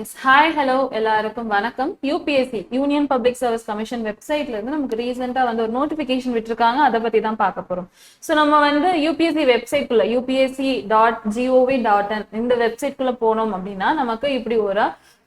Yes hi hello எல்லாருக்கும் வணக்கம். UPSC Union Public Service Commission வெப்சைட்ல இருந்து நமக்கு ரீசெண்டா வந்து ஒரு நோட்டிபிகேஷன் விட்டுருக்காங்க. அதை பத்தி தான் பார்க்க போறோம். ஸோ நம்ம வந்து யூபிஎஸ்சி வெப்சைட்குள்ள யூபிஎஸ்சி டாட் ஜிஓவி டாட் இந்த வெப்சைட்குள்ள போனோம் அப்படின்னா நமக்கு இப்படி ஒரு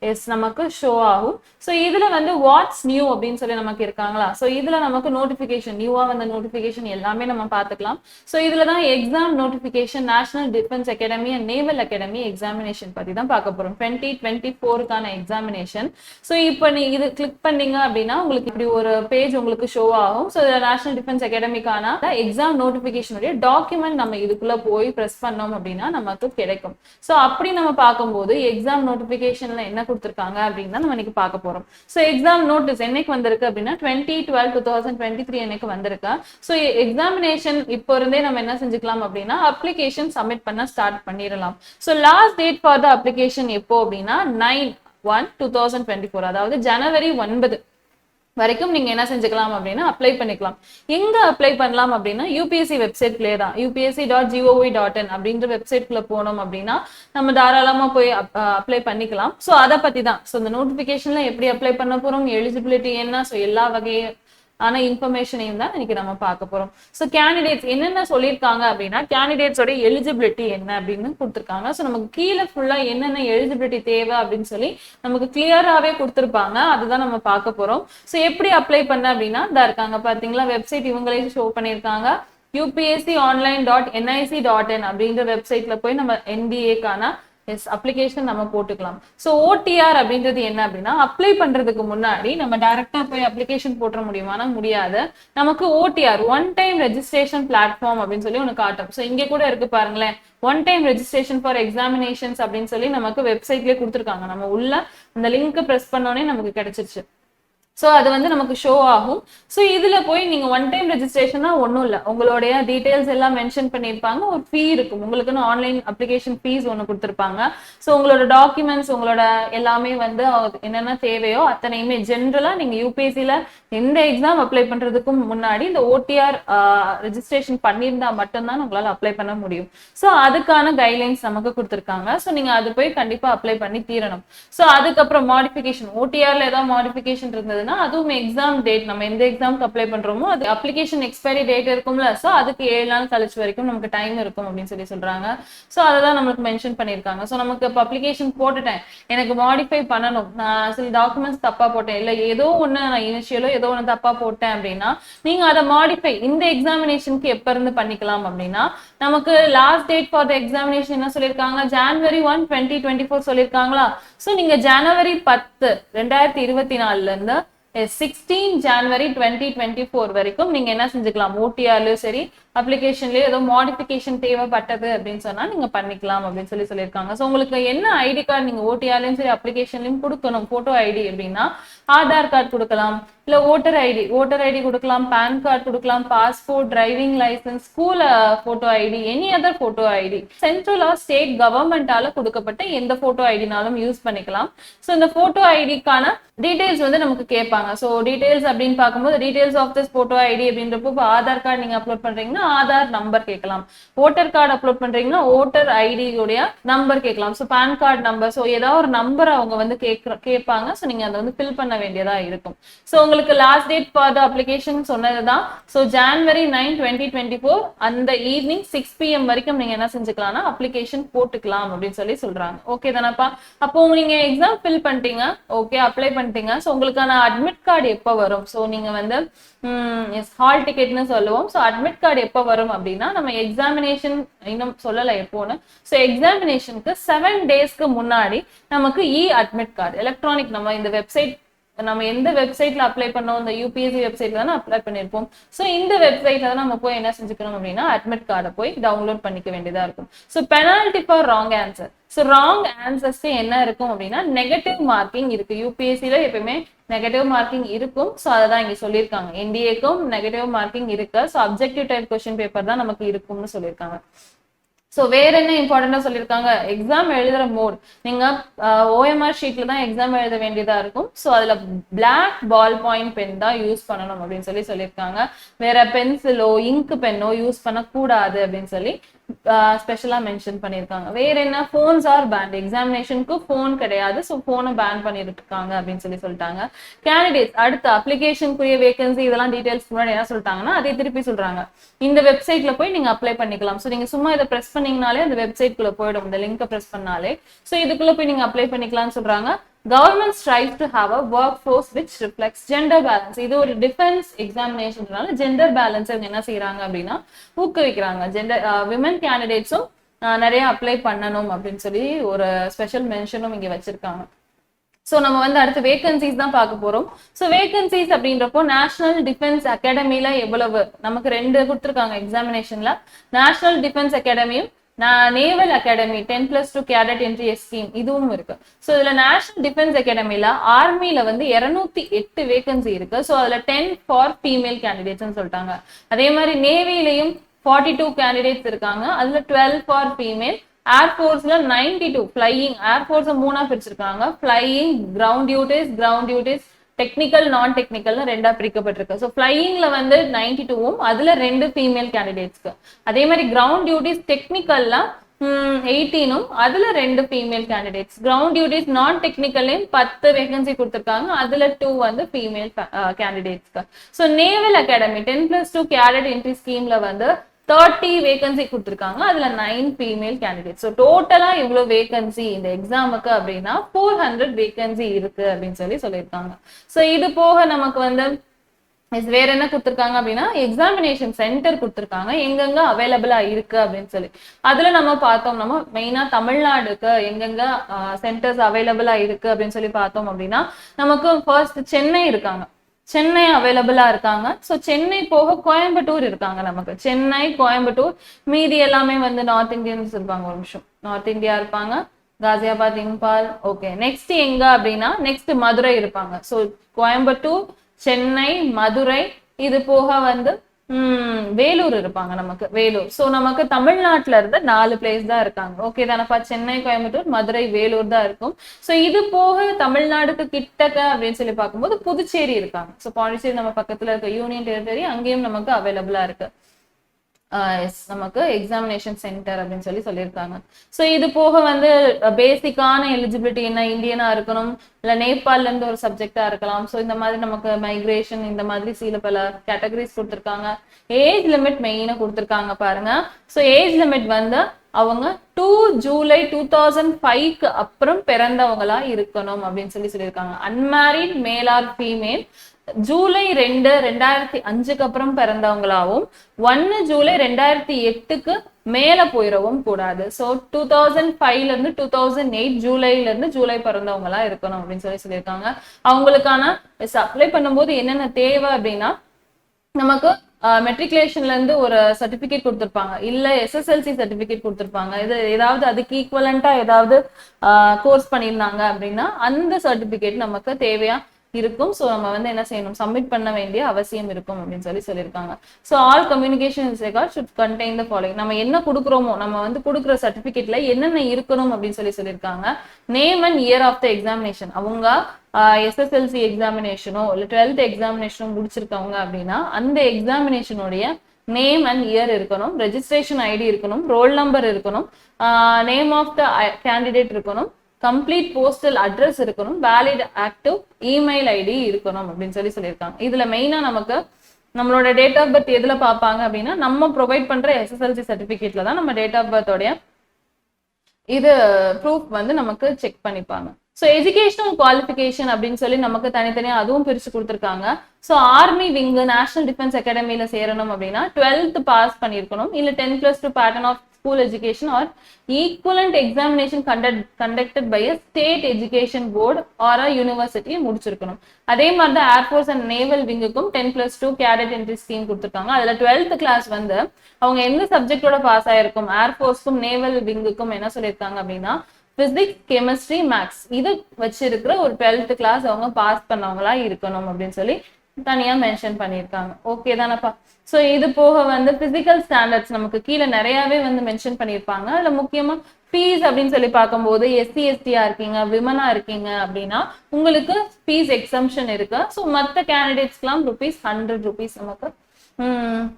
எஸ் நமக்கு ஷோ ஆகும். ஸோ இதுல வந்து வாட்ஸ் நியூ அப்படின்னு சொல்லி நமக்கு இருக்காங்களா? ஸோ இதுல நமக்கு நோட்டிபிகேஷன் நியூவா வந்த நோட்டிபிகேஷன் எல்லாமே நம்ம பார்த்துக்கலாம். ஸோ இதுல தான் exam notification national defence academy and naval academy examination பத்தி தான் பார்க்க போகிறோம் டுவெண்ட்டி டுவெண்ட்டி ஃபோருக்கான எக்ஸாமினேஷன் ஸோ இப்போ நீ இது கிளிக் பண்ணீங்க அப்படின்னா உங்களுக்கு இப்படி ஒரு பேஜ் உங்களுக்கு ஷோ ஆகும். ஸோ நேஷனல் டிஃபென்ஸ் அகாடமிக்கான எக்ஸாம் நோட்டிஃபிகேஷனுடைய டாக்குமெண்ட் நம்ம இதுக்குள்ள போய் ப்ரெஸ் பண்ணோம் அப்படின்னா நமக்கு கிடைக்கும். ஸோ அப்படி நம்ம பார்க்கும்போது எக்ஸாம் நோட்டிஃபிகேஷனில் என்ன கொடுத்துருக்காங்க அப்படின்னு தான் நம்ம இன்னைக்கு பார்க்க போறோம். ஸோ எக்ஸாம் நோட்டீஸ் என்னைக்கு வந்திருக்கு அப்படின்னா twenty twelve two thousand twenty three எனக்கு வந்திருக்கு. ஸோ எக்ஸாமினேஷன் இப்போ இருந்தே நம்ம என்ன செஞ்சுக்கலாம் அப்படின்னா அப்ளிகேஷன் சப்மிட் பண்ண ஸ்டார்ட் பண்ணிடலாம். So last date for the application எப்போ அப்படின்னா nine one two thousand twenty four அதாவது ஜனவரி ஒன்பது. வரைக்கும் நீங்க என்ன செஞ்சுக்கலாம் அப்படின்னா அப்ளை பண்ணிக்கலாம். எங்க அப்ளை பண்ணலாம் அப்படின்னா யூபிஎஸ்சி வெப்சைட்லேயே தான். UPSC dot gov dot in அப்படின்ற வெப்சைட்குள்ள போனோம் அப்படின்னா நம்ம தாராளமா போய் அப்ளை பண்ணிக்கலாம். ஸோ அதை பத்தி தான் ஸோ இந்த நோட்டிபிகேஷன்ல எப்படி அப்ளை பண்ண போறோம் எலிஜிபிலிட்டி என்ன? ஸோ எல்லா வகையை ஆன இன்ஃபர்மேஷனையும் தான் இன்னைக்கு நம்ம பார்க்க போறோம். ஸோ கேண்டிடேட்ஸ் என்னென்ன சொல்லியிருக்காங்க அப்படின்னா கேண்டிடேட்ஸோட எலிஜிபிலிட்டி என்ன அப்படின்னு கொடுத்துருக்காங்க. ஸோ நமக்கு கீழே ஃபுல்லா என்னென்ன எலிஜிபிலிட்டி தேவை அப்படின்னு சொல்லி நமக்கு கிளியராகவே கொடுத்துருப்பாங்க. அதுதான் நம்ம பார்க்க போறோம். ஸோ எப்படி அப்ளை பண்ண அப்படின்னா இதாக இருக்காங்க பாத்தீங்களா? வெப்சைட் இவங்களே ஷோ பண்ணியிருக்காங்க. UPSC online dot NIC dot in அப்படின்ற வெப்சைட்ல போய் நம்ம என்பிஏக்கான எஸ் அப்ளிகேஷன் நம்ம போட்டுக்கலாம். ஸோ ஓடிஆர் அப்படின்றது என்ன அப்படின்னா அப்ளை பண்றதுக்கு முன்னாடி நம்ம டைரக்டா போய் அப்ளிகேஷன் போட்டுற முடியுமானா முடியாது. நமக்கு OTR one time registration platform அப்படின்னு சொல்லி ஒன்று காட்டும். ஸோ இங்கே கூட இருக்கு பாருங்களேன். One time registration for examinations அப்படின்னு சொல்லி நமக்கு வெப்சைட்லேயே கொடுத்துருக்காங்க. நம்ம உள்ள அந்த லிங்க் ப்ரெஸ் பண்ணோடனே நமக்கு கிடைச்சிருச்சு. ஸோ அது வந்து நமக்கு ஷோ ஆகும். ஸோ இதுல போய் நீங்க ஒன் டைம் ரெஜிஸ்ட்ரேஷனா ஒன்றும் இல்லை. உங்களுடைய டீட்டெயில்ஸ் எல்லாம் மென்ஷன் பண்ணியிருப்பாங்க. ஒரு ஃபீ இருக்கும். உங்களுக்குன்னு ஆன்லைன் அப்ளிகேஷன் ஃபீஸ் ஒன்று கொடுத்துருப்பாங்க. ஸோ உங்களோட டாக்குமெண்ட்ஸ் உங்களோட எல்லாமே வந்து என்னென்ன தேவையோ அத்தனையுமே ஜென்ரலாக நீங்க யூபிஎஸ்சியில் எந்த எக்ஸாம் அப்ளை பண்ணுறதுக்கும் முன்னாடி இந்த ஓடிஆர் ரெஜிஸ்ட்ரேஷன் பண்ணியிருந்தா மட்டும்தான் உங்களால் அப்ளை பண்ண முடியும். ஸோ அதுக்கான கைட்லைன்ஸ் நமக்கு கொடுத்துருக்காங்க. ஸோ நீங்க அது போய் கண்டிப்பா அப்ளை பண்ணி தீரணும். ஸோ அதுக்கப்புறம் மாடிஃபிகேஷன் ஓடிஆர்ல ஏதாவது மாடிஃபிகேஷன் இருந்தது இருந்ததுன்னா அதுவும் எக்ஸாம் டேட் நம்ம எந்த எக்ஸாம்க்கு அப்ளை பண்றோமோ அது அப்ளிகேஷன் எக்ஸ்பைரி டேட் இருக்கும்ல. ஸோ அதுக்கு ஏழு நாள் கழிச்சு வரைக்கும் நமக்கு டைம் இருக்கும் அப்படின்னு சொல்லி சொல்றாங்க. ஸோ அதை தான் நம்மளுக்கு மென்ஷன் பண்ணியிருக்காங்க. ஸோ நமக்கு இப்போ அப்ளிகேஷன் போட்டுட்டேன். எனக்கு மாடிஃபை பண்ணணும். நான் சில டாக்குமெண்ட்ஸ் தப்பா போட்டேன். இல்லை ஏதோ ஒன்று நான் இனிஷியலோ ஏதோ ஒன்று தப்பா போட்டேன் அப்படின்னா நீங்க அதை மாடிஃபை இந்த எக்ஸாமினேஷனுக்கு எப்ப இருந்து பண்ணிக்கலாம் அப்படின்னா நமக்கு last date for the examination என்ன சொல்லியிருக்காங்க? January one twenty twenty four சொல்லியிருக்காங்களா? ஸோ நீங்க ஜனவரி பத்து ரெண்டாயிரத்தி இருபத்தி நாலுல இருந்து sixteen January twenty twenty four வரைக்கும் நீங்க என்ன செஞ்சுக்கலாம்? ஓட்டியாலும் சரி அப்ளிகேஷன்லயே ஏதோ மாடிஃபிகேஷன் தேவைப்பட்டது அப்படின்னு சொன்னா நீங்க பண்ணிக்கலாம் அப்படின்னு சொல்லி சொல்லியிருக்காங்க. ஸோ உங்களுக்கு என்ன ஐடி கார்டு நீங்க ஓடிஆர்லயும் சரி அப்ளிகேஷன்லயும் கொடுக்கணும் போட்டோ ஐடி அப்படின்னா ஆதார் கார்டு கொடுக்கலாம். இல்ல ஓட்டர் ஐடி ஓட்டர் ஐடி கொடுக்கலாம் பேன் கார்டு கொடுக்கலாம் passport driving licence school photo ID any other photo ID. Central or state கவர்மெண்டால கொடுக்கப்பட்ட எந்த போட்டோ ஐடினாலும் யூஸ் பண்ணிக்கலாம். ஸோ இந்த போட்டோ ஐடிக்கான டீடைல்ஸ் வந்து நமக்கு கேட்பாங்க. ஸோ டீடைல்ஸ் அப்படின்னு பார்க்கும்போது details of this photo ID அப்படின்றப்போ இப்போ ஆதார் கார்டு நீங்க அப்லோட் பண்றீங்கன்னா ஆதார் நம்பர் கேட்கலாம். ஓட்டர் கார்டு அப்லோட் பண்றீங்கன்னா ஓட்டர் ஐடி உடைய நம்பர் கேட்கலாம். So PAN card number so ஏதாவது ஒரு நம்பர் அவங்க வந்து கேட்க கேட்பாங்க. ஸோ நீங்க அதை வந்து ஃபில் பண்ண வேண்டியதா இருக்கும். ஸோ உங்களுக்கு last date for the application சொன்னதுதான். So January nine twenty twenty four அந்த ஈவினிங் சிக்ஸ் பிஎம் வரைக்கும் நீங்க என்ன செஞ்சுக்கலாம்னா அப்ளிகேஷன் போட்டுக்கலாம் அப்படின்னு சொல்லி சொல்றாங்க. ஓகே தானப்பா? அப்போ நீங்க எக்ஸாம் ஃபில் பண்ணிட்டீங்க. ஓகே அப்ளை பண்ணிட்டீங்க. ஸோ உங்களுக்கான அட்மிட் கார்டு எப்போ வரும்? ஸோ நீங்க வந்து ஹால் டிக்கெட்னு சொல்லுவோம். ஸோ அட்மிட் கார்டு எப்போ வரும் அப்படின்னா நம்ம எக்ஸாமினேஷன் இன்னும் சொல்லலை எப்போன்னு. ஸோ எக்ஸாமினேஷனுக்கு செவன் டேஸ்க்கு முன்னாடி நமக்கு இ அட்மிட் கார்டு எலக்ட்ரானிக் நம்ம இந்த வெப்சைட் நம்ம எந்த வெப்சைட்ல அப்ளை பண்ணோம்? இந்த யூபிஎஸ்சி வெப்சைட்ல தானே அப்ளை பண்ணிருப்போம். ஸோ இந்த வெப்சைட்ல தான் நம்ம போய் என்ன செஞ்சுக்கணும் அப்படின்னா அட்மிட் கார்டை போய் டவுன்லோட் பண்ணிக்க வேண்டியதா இருக்கும். So penalty for wrong answer so wrong answers என்ன இருக்கும் அப்படின்னா நெகட்டிவ் மார்க்கிங் இருக்கு. யூபிஎஸ்சியில எப்பயுமே நெகட்டிவ் மார்க்கிங் இருக்கும். ஸோ அதை தான் இங்க சொல்லியிருக்காங்க. என்டிஏக்கும் நெகட்டிவ் மார்க்கிங் இருக்கு. So objective type question paper தான் நமக்கு இருக்கும்னு சொல்லியிருக்காங்க. ஸோ வேற என்ன இம்பார்ட்டண்டா சொல்லியிருக்காங்க? எக்ஸாம் எழுதுற மோட் நீங்க ஓஎம்ஆர் ஷீட்ல தான் எக்ஸாம் எழுத வேண்டியதா இருக்கும். ஸோ அதுல பிளாக் பால் பாயிண்ட் பென் தான் யூஸ் பண்ணணும் அப்படின்னு சொல்லி சொல்லியிருக்காங்க. வேற பென்சிலோ இங்க் பென்னோ யூஸ் பண்ணக்கூடாது அப்படின்னு சொல்லி ஸ்பெஷலா மென்ஷன் பண்ணியிருக்காங்க. வேற என்ன? ஃபோன்ஸ் ஆர் பேண்ட் எக்ஸாமினேஷனுக்கு ஃபோன் கிடையாது. ஸோ ஃபோனை பேன் பண்ணிருக்காங்க அப்படின்னு சொல்லி சொல்லிட்டாங்க. கேண்டிடேட்ஸ் அடுத்த அப்ளிகேஷனுக்குரிய வேகன்சி இதெல்லாம் டீடைல்ஸ் முன்னாடி என்ன சொல்லிட்டாங்கன்னா அதே திருப்பி சொல்றாங்க. இந்த வெப்சைட்ல போய் நீங்க அப்ளை பண்ணிக்கலாம். ஸோ நீங்க சும்மா இதை ப்ரெஸ் பண்ணீங்கனாலே அந்த வெப்சைட் குள்ள போயிடும். இந்த லிங்கை ப்ரெஸ் பண்ணாலே. ஸோ இதுக்குள்ள போய் நீங்க அப்ளை பண்ணிக்கலாம்னு சொல்றாங்க. Government strive to have a work force which reflects gender balance இது ஒரு டிஃபென்ஸ் எக்ஸாமினேஷன்னால ஜெண்டர் பேலன்ஸ் இவங்க என்ன செய்யறாங்க அப்படின்னா ஊக்குவிக்கிறாங்க. ஜெண்டர் விமன் கேண்டிடேட்ஸும் நிறைய அப்ளை பண்ணணும் அப்படின்னு சொல்லி ஒரு ஸ்பெஷல் மென்ஷனும் இங்க வச்சிருக்காங்க. ஸோ நம்ம வந்து அடுத்து வேகன்சிஸ் தான் பார்க்க போறோம். ஸோ வேகன்சிஸ் அப்படின்றப்போ நேஷனல் டிஃபென்ஸ் அகாடமில எவ்வளவு? நமக்கு ரெண்டு கொடுத்துருக்காங்க எக்ஸாமினேஷன்ல national defence அகாடமியும் naval academy ten plus two cadet entry scheme இதுவும் இருக்கு. ஸோ இதுல நேஷனல் டிஃபென்ஸ் அகாடமில ஆர்மியில வந்து இருநூத்தி எட்டு வேகன்சி இருக்கு. ஸோ அதுல டென் ஃபார் ஃபீமேல் கேண்டிடேட்ஸ்னு சொல்லிட்டாங்க. அதே மாதிரி நேவிலையும் ஃபார்ட்டி டூ கேண்டிடேட்ஸ் இருக்காங்க. அதுல twelve for female ஏர்ஃபோர்ஸ்ல ninety two flying air force மூணா பிரிச்சிருக்காங்க. Flying ground duties ground duties technical non டெக்னிக்கல்னு ரெண்டா பிரிக்கப்பட்டிருக்கு. ஸோ ஃப்ளையிங்ல வந்து நைன்டி டூவும் அதுல ரெண்டு ஃபீமேல் கேண்டிடேட்ஸ்க்கு அதே மாதிரி கிரவுண்ட் டியூட்டிஸ் டெக்னிக்கல்ல எயிட்டீனும் அதுல ரெண்டு ஃபீமேல் கேண்டிடேட்ஸ் கிரவுண்ட் டியூட்டிஸ் நான் டெக்னிக்கல்லையும் பத்து வேகன்சி கொடுத்துருக்காங்க. அதுல டூ வந்து female கேண்டிடேட்ஸ்க்கு so naval academy ten plus two cadet entry ஸ்கீம்ல வந்து தேர்ட்டி வேகன்சி கொடுத்துருக்காங்க. அதுல நைன் ஃபீமேல் கேண்டிடேட் ஸோ டோட்டலா இவ்வளோ வேகன்சி இந்த எக்ஸாமுக்கு அப்படின்னா ஃபோர் ஹண்ட்ரட் வேகன்சி இருக்கு அப்படின்னு சொல்லி சொல்லியிருக்காங்க. ஸோ இது போக நமக்கு வந்து வேற என்ன கொடுத்துருக்காங்க அப்படின்னா எக்ஸாமினேஷன் சென்டர் கொடுத்துருக்காங்க. எங்கெங்க அவைலபிளா இருக்கு அப்படின்னு சொல்லி. அதுல நம்ம பார்த்தோம் நம்ம மெயினா தமிழ்நாடுக்கு எங்கெங்க சென்டர்ஸ் அவைலபிளா இருக்கு அப்படின்னு சொல்லி பார்த்தோம் அப்படின்னா நமக்கு ஃபர்ஸ்ட் சென்னை இருக்காங்க. சென்னை அவைலபிளா இருக்காங்க. ஸோ சென்னை போக கோயம்புத்தூர் இருக்காங்க நமக்கு. சென்னை கோயம்புத்தூர் மீதி எல்லாமே வந்து நார்த் இந்தியன்ஸ் இருப்பாங்க ஒரு நிமிஷம். நார்த் இந்தியா இருப்பாங்க. காசியாபாத் இம்பால் ஓகே நெக்ஸ்ட் எங்க அப்படின்னா நெக்ஸ்ட் மதுரை இருப்பாங்க. ஸோ கோயம்புத்தூர் சென்னை மதுரை இது போக வந்து வேலூர் இருப்பாங்க நமக்கு வேலூர். ஸோ நமக்கு தமிழ்நாட்டுல இருந்து நாலு பிளேஸ் தான் இருக்காங்க. ஓகே தானப்பா சென்னை கோயம்புத்தூர் மதுரை வேலூர் தான் இருக்கும். ஸோ இது போக தமிழ்நாடுக்கு கிட்டக்க அப்படின்னு சொல்லி பார்க்கும்போது புதுச்சேரி இருக்காங்க. ஸோ பாண்டிச்சேரி நம்ம பக்கத்துல இருக்க யூனியன் டெரிட்டரி அங்கேயும் நமக்கு அவைலபிளா இருக்கு. நமக்கு எக்ஸாமினேஷன் சென்டர் அப்படின்னு சொல்லி சொல்லியிருக்காங்க. ஸோ இது போக வந்து பேசிக்கான எலிஜிபிலிட்டி என்ன? இந்தியனா இருக்கணும் இல்லை நேபாள்ல இருந்து ஒரு சப்ஜெக்டா இருக்கலாம். ஸோ இந்த மாதிரி நமக்கு மைக்ரேஷன் இந்த மாதிரி சில பல கேட்டகரிஸ் கொடுத்துருக்காங்க. ஏஜ் லிமிட் மெயினாக கொடுத்துருக்காங்க பாருங்க. ஸோ ஏஜ் லிமிட் வந்து அவங்க டூ ஜூலை டூ தௌசண்ட் ஃபைவ்க்கு அப்புறம் பிறந்தவங்களா இருக்கணும் அப்படின்னு சொல்லி சொல்லியிருக்காங்க. Unmarried male or female July ரெண்டு ரெண்டாயிரத்தி அஞ்சுக்கு அப்புறம் பிறந்தவங்களாவும் ஒன்னு ஜூலை ரெண்டாயிரத்தி எட்டுக்கு மேல போயிடவும் கூடாது. ஸோ டூ தௌசண்ட் ஃபைவ்ல இருந்து டூ தௌசண்ட் எயிட் ஜூலைல இருந்து ஜூலை பிறந்தவங்களா இருக்கணும் அப்படின்னு சொல்லி சொல்லியிருக்காங்க. அவங்களுக்கான அப்ளை பண்ணும்போது என்னென்ன தேவை அப்படின்னா நமக்கு மெட்ரிகுலேஷன்ல இருந்து ஒரு சர்டிபிகேட் கொடுத்துருப்பாங்க. இல்ல எஸ்எஸ்எல்சி சர்டிபிகேட் கொடுத்துருப்பாங்க. இது ஏதாவது அதுக்கு ஈக்குவலண்டா ஏதாவது கோர்ஸ் பண்ணியிருந்தாங்க அப்படின்னா அந்த சர்டிபிகேட் நமக்கு தேவையா இருக்கும். ஸோ நம்ம வந்து என்ன செய்யணும்? சப்மிட் பண்ண வேண்டிய அவசியம் இருக்கும் அப்படின்னு சொல்லி சொல்லியிருக்காங்க. So all communication record should contain the following நம்ம என்ன கொடுக்குறோமோ நம்ம வந்து கொடுக்குற சர்டிஃபிகேட்ல என்னென்ன இருக்கணும் அப்படின்னு சொல்லி சொல்லியிருக்காங்க. Name and year of the examination அவங்க எஸ்எஸ்எல்சி எக்ஸாமினேஷனோ இல்லை டுவெல்த் எக்ஸாமினேஷனோ முடிச்சிருக்கவங்க அப்படின்னா அந்த எக்ஸாமினேஷனுடைய நேம் அண்ட் இயர் இருக்கணும். ரெஜிஸ்ட்ரேஷன் ஐடி இருக்கணும். ரோல் நம்பர் இருக்கணும். நேம் ஆஃப் த கேண்டிடேட் இருக்கணும். கம்ப்ளீட் போஸ்டல் அட்ரஸ் இருக்கணும். வேலிட் ஆக்டிவ் இமெயில் ஐடி இருக்கணும் அப்படின்னு சொல்லி சொல்லியிருக்காங்க. இதுல மெயினா நமக்கு நம்மளோட டேட் ஆஃப் பர்த் எதுல பார்ப்பாங்க அப்படின்னா நம்ம ப்ரொவைட் பண்ற எஸ்எஸ்எல்சி சர்டிபிகேட்ல தான் நம்ம டேட் ஆஃப் பர்த்தோடைய இது ப்ரூஃப் வந்து நமக்கு செக் பண்ணிப்பாங்க. ஸோ எஜுகேஷனல் குவாலிஃபிகேஷன் அப்படின்னு சொல்லி நமக்கு தனித்தனியாக அதுவும் பிரிச்சு கொடுத்துருக்காங்க. So army wing national defence அகாடமியில சேரணும் அப்படின்னா டுவெல்த் பாஸ் பண்ணியிருக்கணும். இல்லை ten plus two pattern of school education or equivalent examination conduct conducted by a state education board or a university முடிச்சிருக்கணும். அதே மாதிரி தான் air force and naval விங்குக்கும் ten plus two cadet entry scheme கொடுத்துருக்காங்க. அதுல twelfth class வந்து அவங்க எந்த சப்ஜெக்டோட pass ஆயிருக்கும்? ஏர்ஃபோர்ஸ்க்கும் நேவல் விங்குக்கும் என்ன சொல்லியிருக்காங்க அப்படின்னா பிசிக்ஸ் கெமிஸ்ட்ரி மேக்ஸ் இது வச்சிருக்கிற ஒரு டுவெல்த் கிளாஸ் அவங்க பாஸ் பண்ணவங்களா இருக்கணும் அப்படின்னு சொல்லி தனியா மென்ஷன் பண்ணியிருக்காங்க. ஓகே தானப்பா? ஸோ இது போக வந்து பிசிக்கல் ஸ்டாண்டர்ட்ஸ் நமக்கு கீழே நிறையாவே வந்து மென்ஷன் பண்ணியிருப்பாங்க. அதில் முக்கியமா ஃபீஸ் அப்படின்னு சொல்லி பார்க்கும்போது எஸ்சி எஸ்டியா இருக்கீங்க விமனா இருக்கீங்க அப்படின்னா உங்களுக்கு ஃபீஸ் எக்ஸம்ஷன் இருக்கு. ஸோ மற்ற கேண்டிடேட்ஸ்க்குலாம் ருபீஸ் ஹண்ட்ரட் ருபீஸ் நமக்கு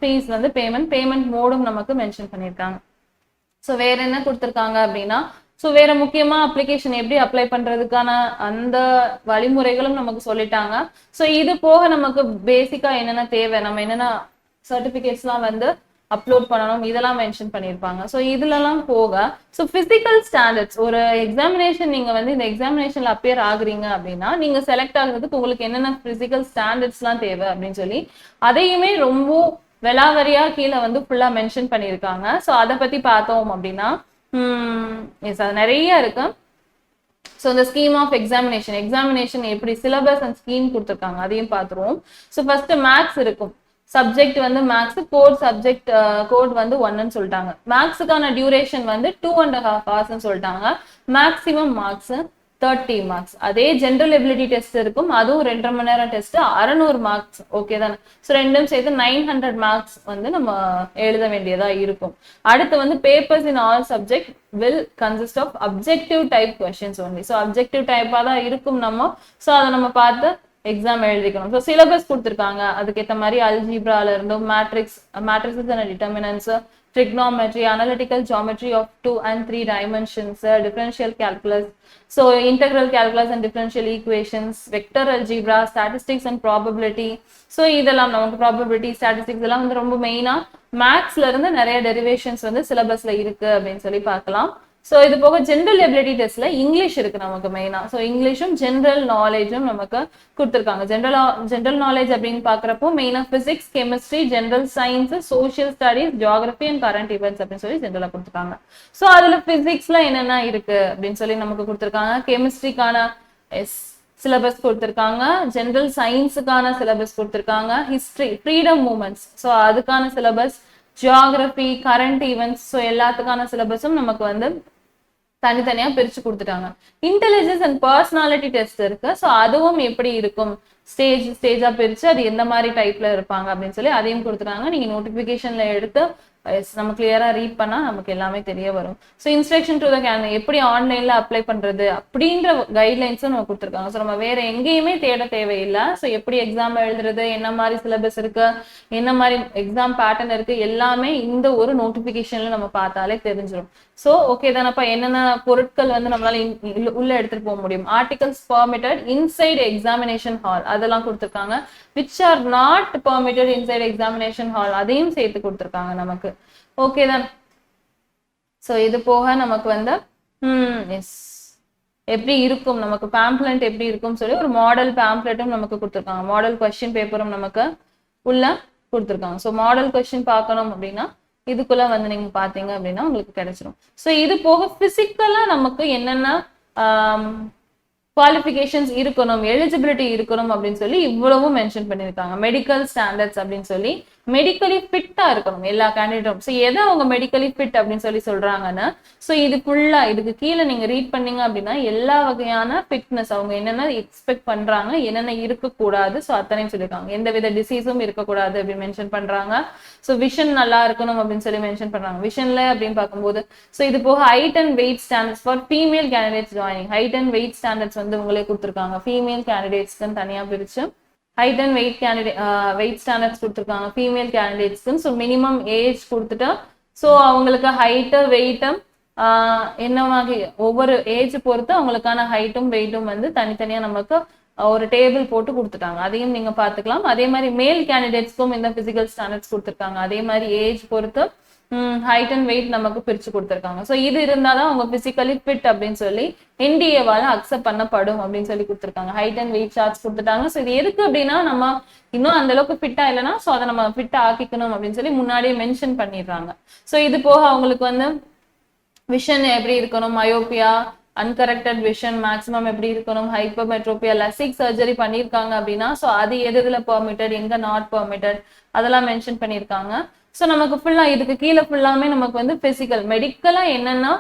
ஃபீஸ் வந்து பேமெண்ட் பேமெண்ட் மோடும் நமக்கு மென்ஷன் பண்ணியிருக்காங்க. ஸோ வேற என்ன கொடுத்துருக்காங்க அப்படின்னா ஸோ வேற முக்கியமா அப்ளிகேஷன் எப்படி அப்ளை பண்றதுக்கான அந்த வழிமுறைகளும் நமக்கு சொல்லிட்டாங்க. ஸோ இது போக நமக்கு பேசிக்கா என்னென்ன தேவை? நம்ம என்னென்ன சர்டிபிகேட்ஸ்லாம் வந்து அப்லோட் பண்ணணும்? இதெல்லாம் மென்ஷன் பண்ணியிருப்பாங்க. ஸோ இதுலலாம் போக ஸோ பிசிக்கல் ஸ்டாண்டர்ட்ஸ் ஒரு எக்ஸாமினேஷன் நீங்க வந்து இந்த எக்ஸாமினேஷன்ல அப்பியர் ஆகுறீங்க அப்படின்னா நீங்க செலக்ட் ஆகுறதுக்கு உங்களுக்கு என்னென்ன பிசிக்கல் ஸ்டாண்டர்ட்ஸ்லாம் தேவை அப்படின்னு சொல்லி அதையுமே ரொம்ப விலாவரியா கீழே வந்து ஃபுல்லா மென்ஷன் பண்ணியிருக்காங்க. ஸோ அதை பத்தி பார்த்தோம் அப்படின்னா எஸ் அது நிறைய இருக்கு. ஸோ இந்த ஸ்கீம் ஆஃப் எக்ஸாமினேஷன் எக்ஸாமினேஷன் எப்படி சிலபஸ் அண்ட் ஸ்கீம் கொடுத்துருக்காங்க அதையும் பார்த்துருவோம். ஸோ ஃபர்ஸ்ட் மேக்ஸ் இருக்கும். சப்ஜெக்ட் வந்து மேக்ஸ் கோட் சப்ஜெக்ட் கோட் வந்து ஒன்னு சொல்லிட்டாங்க. மேக்ஸுக்கான டியூரேஷன் வந்து டூ அண்ட் ஹாஃப் ஹவர்ஸ்னு சொல்லிட்டாங்க. மேக்ஸிமம் மார்க்ஸ் தேர்ட்டி மார்க்ஸ் அதே ஜென்ரல் எபிலிட்டி டெஸ்ட் இருக்கும். அதுவும் ரெண்டரை மணி நேரம் டெஸ்ட் அறநூறு மார்க்ஸ் ஓகே தானே? ஸோ ரெண்டும் சேர்த்து நைன் ஹண்ட்ரட் மார்க்ஸ் வந்து நம்ம எழுத வேண்டியதா இருக்கும். அடுத்து வந்து papers in all subject will consist of objective type questions only so objective டைப்பாக தான் இருக்கும் நம்ம. ஸோ அதை நம்ம பார்த்து எக்ஸாம் எழுதிக்கணும். ஸோ சிலபஸ் கொடுத்துருக்காங்க. அதுக்கேற்ற மாதிரி அல்ஜிப்ரால இருந்தும் matrix matrix and determinants trigonometry, analytical geometry of two and three dimensions, uh, differential calculus, so integral calculus and differential equations, vector algebra, statistics and probability. So இதெல்லாம் நமக்கு ப்ராபபிலிட்டி ஸ்டாட்டிஸ்டிக்ஸ் இதெல்லாம் வந்து ரொம்ப மெயினா மேக்ஸ்ல இருந்து நிறைய டெரிவேஷன்ஸ் வந்து சிலபஸ்ல இருக்கு அப்படின்னு சொல்லி பார்க்கலாம் ஸோ இது போக ஜென்ரல் எபிலிட்டி டெஸ்ட்ல இங்கிலீஷ் இருக்கு நமக்கு மெயினா ஸோ இங்கிலீஷும் ஜென்ரல் நாலேஜும் நமக்கு கொடுத்துருக்காங்க. ஜென்ரல் ஜென்ரல் நாலேஜ் அப்படின்னு பாக்குறப்போ மெயினா physics chemistry general science social studies geography and current events அப்படின்னு சொல்லி ஜென்ரலா கொடுத்துருக்காங்க. ஸோ அதுல பிசிக்ஸ்ல என்னென்ன இருக்கு அப்படின்னு சொல்லி நமக்கு கொடுத்துருக்காங்க. கெமிஸ்ட்ரிக்கான எஸ் சிலபஸ் கொடுத்துருக்காங்க. ஜென்ரல் சயின்ஸுக்கான சிலபஸ் கொடுத்துருக்காங்க. ஹிஸ்ட்ரி ஃப்ரீடம் மூமெண்ட்ஸ் ஸோ அதுக்கான syllabus geography current events so எல்லாத்துக்கான சிலபஸும் நமக்கு வந்து தனித்தனியா பிரிச்சு கொடுத்துட்டாங்க. இன்டெலிஜென்ஸ் அண்ட் பர்சனாலிட்டி டெஸ்ட் இருக்கு. ஸோ அதுவும் எப்படி இருக்கும்? ஸ்டேஜ் ஸ்டேஜா பிரிச்சு அது எந்த மாதிரி டைப்ல இருப்பாங்க அப்படின்னு சொல்லி அதையும் கொடுத்துட்டாங்க. நீங்க நோட்டிபிகேஷன்ல எடுத்து நம்ம கிளியரா ரீட் பண்ணா நமக்கு எல்லாமே தெரிய வரும். So instruction to the can எப்படி ஆன்லைன்ல அப்ளை பண்றது அப்படின்ற கைட்லைன்ஸும் நம்ம கொடுத்துருக்காங்க. ஸோ நம்ம வேற எங்கேயுமே தேட தேவையில்லை. ஸோ எப்படி எக்ஸாம் எழுதுறது என்ன மாதிரி சிலபஸ் இருக்கு என்ன மாதிரி எக்ஸாம் பேட்டர்ன் இருக்கு எல்லாமே இந்த ஒரு நோட்டிபிகேஷன்ல நம்ம பார்த்தாலே தெரிஞ்சிடும் ஸோ ஓகே தானப்பா என்னென்ன பொருட்கள் வந்து நம்மளால உள்ள- உள்ள எடுத்துட்டு போக முடியும்? Articles permitted inside examination hall அதெல்லாம் கொடுத்துருக்காங்க. Which are not permitted inside examination hall அதையும் சேர்த்து கொடுத்துருக்காங்க நமக்கு. ஓகே தான் ஸோ இது போக நமக்கு வந்து hmm, எஸ் எப்படி இருக்கும்? நமக்கு பேம்ப்ளெட் எப்படி இருக்கும் சொல்லி ஒரு மாடல் பேம்ப்ளெட்டும் நமக்கு கொடுத்துருக்காங்க. மாடல் கொஸ்டின் பேப்பரும் நமக்கு உள்ள கொடுத்துருக்காங்க. ஸோ மாடல் கொஸ்டின் பார்க்கணும் அப்படின்னா இதுக்குள்ள வந்து நீங்க பாத்தீங்க அப்படின்னா உங்களுக்கு கிடைச்சிரும். ஸோ இது போக பிசிக்கலா நமக்கு என்னென்ன um, குவாலிஃபிகேஷன்ஸ் இருக்கணும் எலிஜிபிலிட்டி இருக்கணும் அப்படின்னு சொல்லி இவ்வளவும் மென்ஷன் பண்ணியிருக்காங்க. மெடிக்கல் ஸ்டாண்டர்ட்ஸ் அப்படின்னு சொல்லி மெடிக்கலி ஃபிட்டா இருக்கணும் எல்லா கேண்டிடேட்டும் ஸோ எதை அவங்க மெடிக்கலி ஃபிட் அப்படின்னு சொல்லி சொல்றாங்கன்னா ஸோ இது ஃபுல்லா இதுக்கு கீழே நீங்க ரீட் பண்ணீங்க அப்படின்னா எல்லா வகையான ஃபிட்னஸ் அவங்க என்னென்ன எக்ஸ்பெக்ட் பண்றாங்க என்னென்ன இருக்கக்கூடாது ஸோ அத்தனையும் சொல்லியிருக்காங்க எந்த வித டிசீஸும் இருக்கக்கூடாது அப்படின்னு மென்ஷன் பண்றாங்க. ஸோ விஷன் நல்லா இருக்கணும் அப்படின்னு சொல்லி மென்ஷன் பண்றாங்க. விஷன்ல அப்படின்னு பார்க்கும்போது ஸோ இது போக height and weight standards for female candidates joining height and weight standards வந்து உங்களே கொடுத்துருக்காங்க. ஃபீமேல் கேண்டிடேட்ஸ்க்கு தனியா பிரிச்சு height and weight candidate weight standards கொடுத்துருக்காங்க. ஃபீமேல் கேண்டிடேட்ஸ்க்குன்னு ஸோ மினிமம் ஏஜ் கொடுத்துட்டு ஸோ அவங்களுக்கு ஹைட்டு வெயிட்டும் மாதிரி ஒவ்வொரு ஏஜ் பொறுத்து அவங்களுக்கான ஹைட்டும் வெயிட்டும் வந்து தனித்தனியா நமக்கு ஒரு டேபிள் போட்டு கொடுத்துட்டாங்க. அதையும் நீங்க பாத்துக்கலாம் அதே மாதிரி மேல் கேண்டிடேட்ஸ்க்கும் இந்த பிசிக்கல் ஸ்டாண்டர்ட்ஸ் கொடுத்துருக்காங்க. அதே மாதிரி ஏஜ் பொறுத்து ஹைட் அண்ட் வெயிட் நமக்கு பிரிச்சு கொடுத்துருக்காங்க. ஸோ இது இருந்தாதான் அவங்க பிசிக்கலி ஃபிட் அப்படின்னு சொல்லி என்டிஏவால் அக்செப்ட் பண்ணப்படும் அப்படின்னு சொல்லி கொடுத்துருக்காங்க. ஹைட் அண்ட் வெயிட் சார்ட்ஸ் கொடுத்துட்டாங்க. ஸோ இது எதுக்கு அப்படின்னா நம்ம இன்னும் அந்த அளவுக்கு ஃபிட்டா இல்லைன்னா ஸோ அதை நம்ம ஃபிட்டா ஆக்கிக்கணும் அப்படின்னு சொல்லி முன்னாடியே மென்ஷன் பண்ணிடுறாங்க. ஸோ இது போக அவங்களுக்கு வந்து விஷன் எப்படி இருக்கணும்? மயோபியா அன்கரெக்டட் விஷன் மேக்ஸிமம் எப்படி இருக்கணும் ஹைப்போமெட்ரோபியா லசிக் சர்ஜரி பண்ணியிருக்காங்க அப்படின்னா ஸோ அது எது எதுல பெர்மிட்டட் எங்க நாட் பெர்மிட்டட் அதெல்லாம் மென்ஷன் பண்ணியிருக்காங்க. ஸோ நமக்கு ஃபுல்லா இதுக்கு கீழே ஃபுல்லாமே நமக்கு வந்து ஃபிசிக்கல் மெடிக்கலா என்னென்னா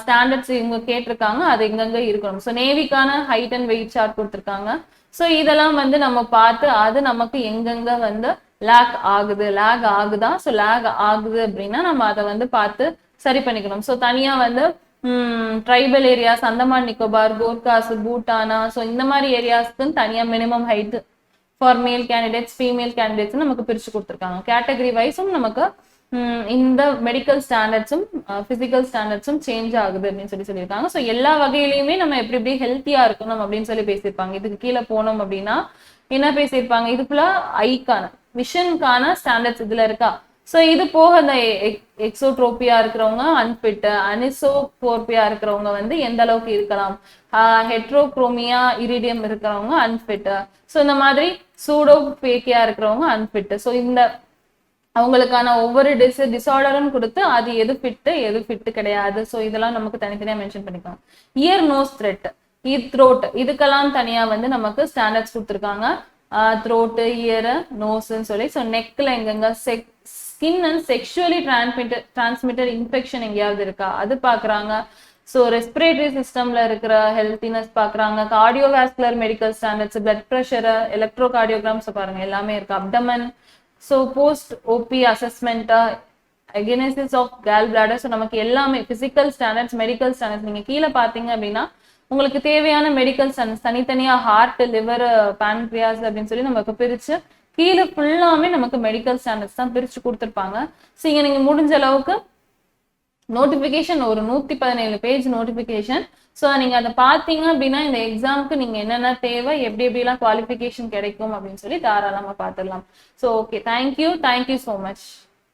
ஸ்டாண்டர்ட்ஸ் இவங்க கேட்டிருக்காங்க அது எங்கெங்க இருக்கணும். ஸோ நேவிக்கான ஹைட் அண்ட் வெயிட் சார்ட் கொடுத்துருக்காங்க. ஸோ இதெல்லாம் வந்து நம்ம பார்த்து அது நமக்கு எங்கெங்க வந்து லேக் ஆகுது லேக் ஆகுதா? ஸோ லேக் ஆகுது அப்படின்னா நம்ம அதை வந்து பார்த்து சரி பண்ணிக்கணும். ஸோ தனியாக வந்து ட்ரைபல் ஏரியாஸ் அந்தமான் நிக்கோபார் கோர்காஸ் பூட்டானா ஸோ இந்த மாதிரி ஏரியாஸ்க்குன்னு தனியா minimum height for male candidates female candidates நமக்கு பிரிச்சு கொடுத்துருக்காங்க. கேட்டகரி வைஸும் நமக்கு இந்த மெடிக்கல் ஸ்டாண்டர்ட்ஸும் ஃபிசிக்கல் ஸ்டாண்டர்ட்ஸும் சேஞ்ச் ஆகுது அப்படின்னு சொல்லி சொல்லியிருக்காங்க. ஸோ எல்லா வகையிலையுமே நம்ம எப்படி எப்படி ஹெல்த்தியா இருக்கணும் அப்படின்னு சொல்லி பேசியிருப்பாங்க. இதுக்கு கீழே போனோம் அப்படின்னா என்ன பேசியிருப்பாங்க? இதுக்குள்ள ஐக்கான விஷனுக்கான ஸ்டாண்டர்ட்ஸ் இதுல இருக்கா? ஸோ இது போக அந்த எக்ஸோட்ரோபியா இருக்கிறவங்க அன்பிட் அனிசோபோர்பியா இருக்கிறவங்க வந்து எந்த அளவுக்கு இருக்கலாம்? ஹெட்ரோக்ரோமியா இரிடியம் இருக்கிறவங்க அன்பிட்டு ஸோ இந்த மாதிரி சூடோபேக்கியா இருக்கிறவங்க அன்பிட்டு ஸோ இந்த அவங்களுக்கான ஒவ்வொரு டிஸ் டிசார்டரும் கொடுத்து அது எது ஃபிட்டு எது ஃபிட்டு கிடையாது. ஸோ இதெல்லாம் நமக்கு தனித்தனியா மென்ஷன் பண்ணிக்கலாம். இயர் நோஸ் த்ரெட் இ த்ரோட் இதுக்கெல்லாம் தனியா வந்து நமக்கு ஸ்டாண்டர்ட்ஸ் கொடுத்துருக்காங்க. த்ரோட்டு இயர் நோஸ்ன்னு சொல்லி. ஸோ நெக்ல எங்கெங்க? Check skin and sexually transmitter transmitter infection எங்கேயாவது இருக்கா? அது பார்க்குறாங்க. ஸோ ரெஸ்பிரேட்டரி சிஸ்டம்ல இருக்கிற ஹெல்த்தினஸ் பார்க்குறாங்க. Cardiovascular medical standards blood pressure electrocardiograms பாருங்க எல்லாமே இருக்கு. Abdomen so post op அசஸ்மெண்ட்டா agenesis of gall bladder so நமக்கு எல்லாமே பிசிக்கல் ஸ்டாண்டர்ட்ஸ் மெடிக்கல் ஸ்டாண்டர்ட்ஸ் நீங்க கீழே பார்த்தீங்க அப்படின்னா உங்களுக்கு தேவையான மெடிக்கல் ஸ்டாண்டர்ட்ஸ் தனித்தனியா ஹார்ட் லிவர் பேன்க்ரியாஸ் அப்படின்னு சொல்லி நமக்கு பிரிச்சு கீழே ஃபுல்லாமே நமக்கு மெடிக்கல் ஸ்டாண்டர்ட்ஸ் தான் பிரித்து கொடுத்துருப்பாங்க. ஸோ இங்கே நீங்கள் முடிஞ்ச அளவுக்கு நோட்டிஃபிகேஷன் ஒரு நூற்றி பதினேழு பேஜ் நோட்டிஃபிகேஷன் ஸோ நீங்கள் அதை பார்த்தீங்க அப்படின்னா இந்த எக்ஸாமுக்கு நீங்கள் என்னென்ன தேவை எப்படி எப்படிலாம் குவாலிஃபிகேஷன் கிடைக்கும் அப்படின்னு சொல்லி தாராளமாக பார்த்துடலாம். So okay thank you thank you so much